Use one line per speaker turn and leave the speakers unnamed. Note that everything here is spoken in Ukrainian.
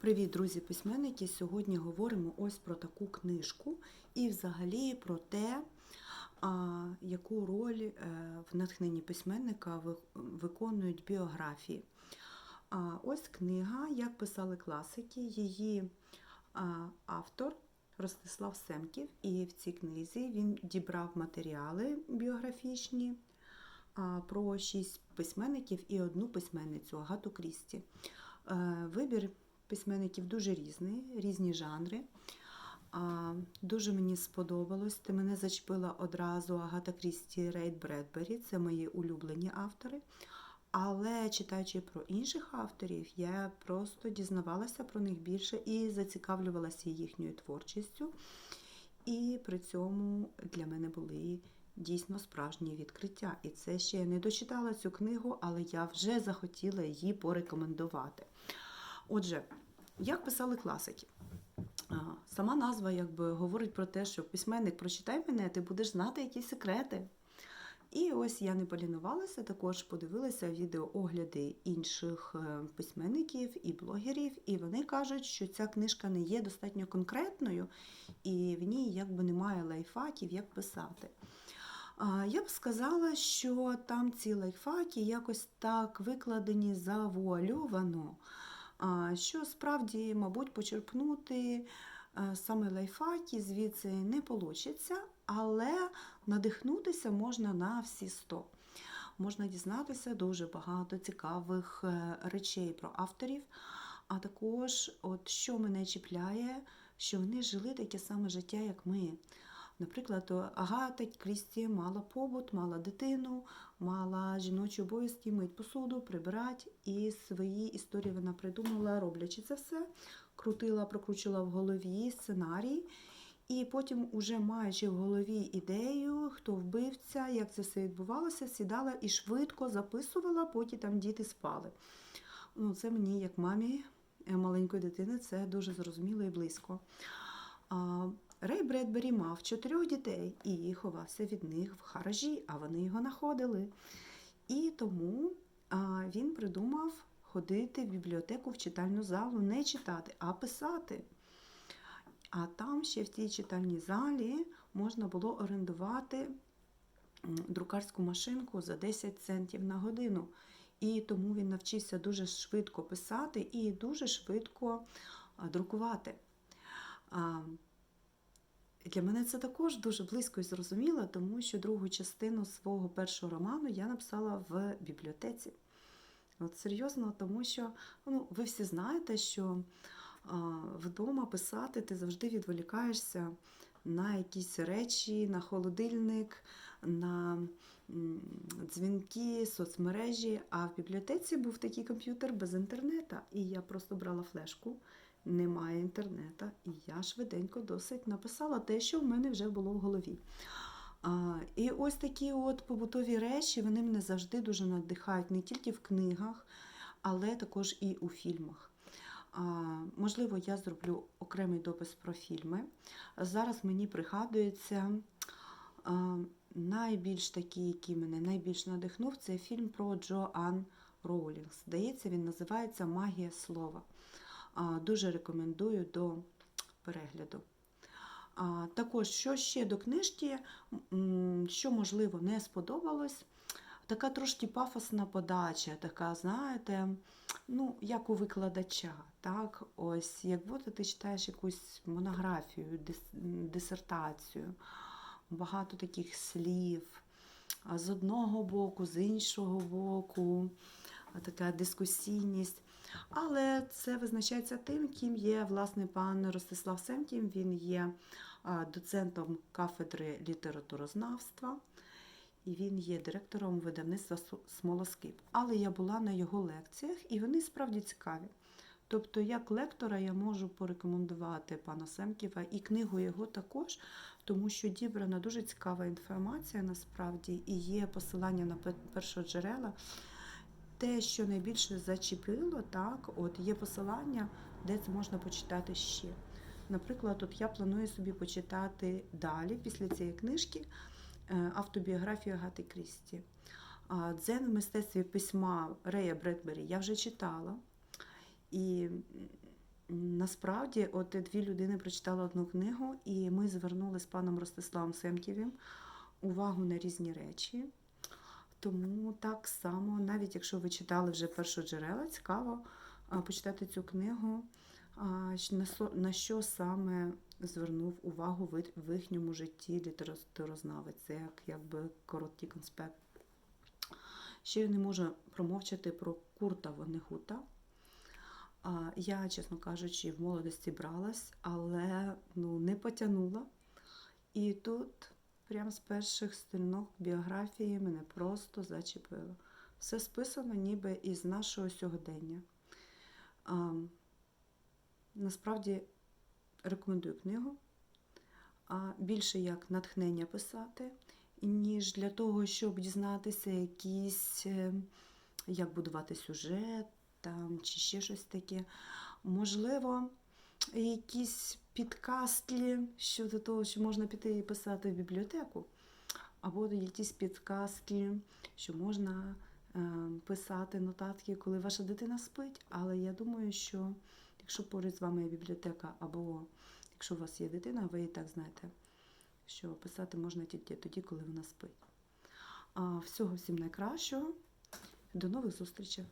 Привіт, друзі-письменники! Сьогодні говоримо ось про таку книжку і взагалі про те, яку роль е, в натхненні письменника виконують біографії. Ось книга, як писали класики, її автор Ростислав Семків, і в цій книзі він дібрав матеріали біографічні про шість письменників і одну письменницю Агату Крісті. Е, Вибір письменників дуже різний, різні жанри. А, Дуже мені сподобалось. Ти мене зачепила одразу Агата Крісті Рейд Бредбері, це мої улюблені автори. Але читаючи про інших авторів, я просто дізнавалася про них більше і зацікавлювалася їхньою творчістю. І при цьому для мене були дійсно справжні відкриття. І це ще я не дочитала цю книгу, але я вже захотіла її порекомендувати. Отже, як писали класики? Сама назва якби говорить про те, що письменник прочитай мене, ти будеш знати якісь секрети. І ось я не полінувалася, також подивилася відеоогляди інших е, письменників і блогерів, і вони кажуть, що ця книжка не є достатньо конкретною, і в ній якби немає лайфхаків, як писати. Я б сказала, що там ці лайфхаки якось так викладені завуальовано, що справді, мабуть, почерпнути е, саме лайфхаки звідси не вийде, але надихнутися можна на всі 100. Можна дізнатися дуже багато цікавих е, речей про авторів, а також, от що мене чіпляє, що вони жили таке саме життя, як ми. Наприклад, Агата Крісті мала побут, мала дитину, мала жіночі обов'язки, мить посуду, прибирати. І свої історії вона придумала, роблячи це все, крутила, прокручила в голові сценарій. І потім, уже маючи в голові ідею, хто вбивця, як це все відбувалося, сідала і швидко записувала, поки там діти спали. Ну, Це мені, як мамі маленької дитини, це дуже зрозуміло і близько. Рей Бредбері мав чотирьох дітей і ховався від них в харажі, а вони його знаходили. І тому він придумав ходити в бібліотеку в читальну залу, не читати, а писати. А там ще в цій читальній залі можна було орендувати друкарську машинку за 10 центів на годину. І тому він навчився дуже швидко писати і дуже швидко друкувати. Для мене це також дуже близько і зрозуміло, тому що другу частину свого першого роману я написала в бібліотеці. От серйозно, тому що ну, ви всі знаєте, що а, вдома писати ти завжди відволікаєшся на якісь речі, на холодильник, на дзвінки, соцмережі. А в бібліотеці був такий комп'ютер без інтернету. І я просто брала флешку, немає інтернету, і я швиденько досить написала те, що в мене вже було в голові. А, І ось такі от побутові речі вони мене завжди дуже надихають не тільки в книгах, але також і у фільмах. А, Можливо, я зроблю окремий допис про фільми. Зараз мені пригадується а, найбільш такий, який мене найбільш надихнув, це фільм про Джоан Роулінг. Здається, він називається Магія слова. Дуже рекомендую до перегляду. Також, що ще до книжки, що можливо не сподобалось, така трошки пафосна подача, така, знаєте, ну, як у викладача. Так? Ось, як будто ти читаєш якусь монографію, дис- дисертацію, багато таких слів. З одного боку, з іншого боку, така дискусійність. Але це визначається тим, ким є власне пан Ростислав Семкін. Він є доцентом кафедри літературознавства, і він є директором видавництва Смолоскип. Але я була на його лекціях, і вони справді цікаві. Тобто, як лектора я можу порекомендувати пана Семківа і книгу його також, тому що дібрана дуже цікава інформація насправді і є посилання на пе- першоджерела. Те, що найбільше зачепило, так, от є посилання, де це можна почитати ще. Наприклад, от я планую собі почитати далі, після цієї книжки, е, автобіографію Агати Крісті. Дзен в мистецтві письма Рея Бредбері я вже читала. І насправді, от дві людини прочитали одну книгу, і ми звернули з паном Ростиславом Семківим увагу на різні речі. Тому так само, навіть якщо ви читали вже першу джерела, цікаво почитати цю книгу, на, що саме звернув увагу в, їхньому житті літературознавець. Це як, якби короткий конспект. Ще я не можу промовчати про Курта Вонегута. Я, чесно кажучи, в молодості бралась, але ну, не потягнула. І тут, прямо з перших сторінок біографії, мене просто зачепило. Все списано ніби із нашого сьогодення. А, насправді рекомендую книгу. А, більше як натхнення писати, ніж для того, щоб дізнатися якісь, е, як будувати сюжет там, чи ще щось таке. Можливо, якісь підкастлі щодо того, що можна піти і писати в бібліотеку, або якісь підкастлі, що можна е, писати нотатки, коли ваша дитина спить. Але я думаю, що якщо поряд з вами є бібліотека, або якщо у вас є дитина, ви і так знаєте, що писати можна тільки тоді, коли вона спить. А, всього всім найкращого. До нових зустрічей!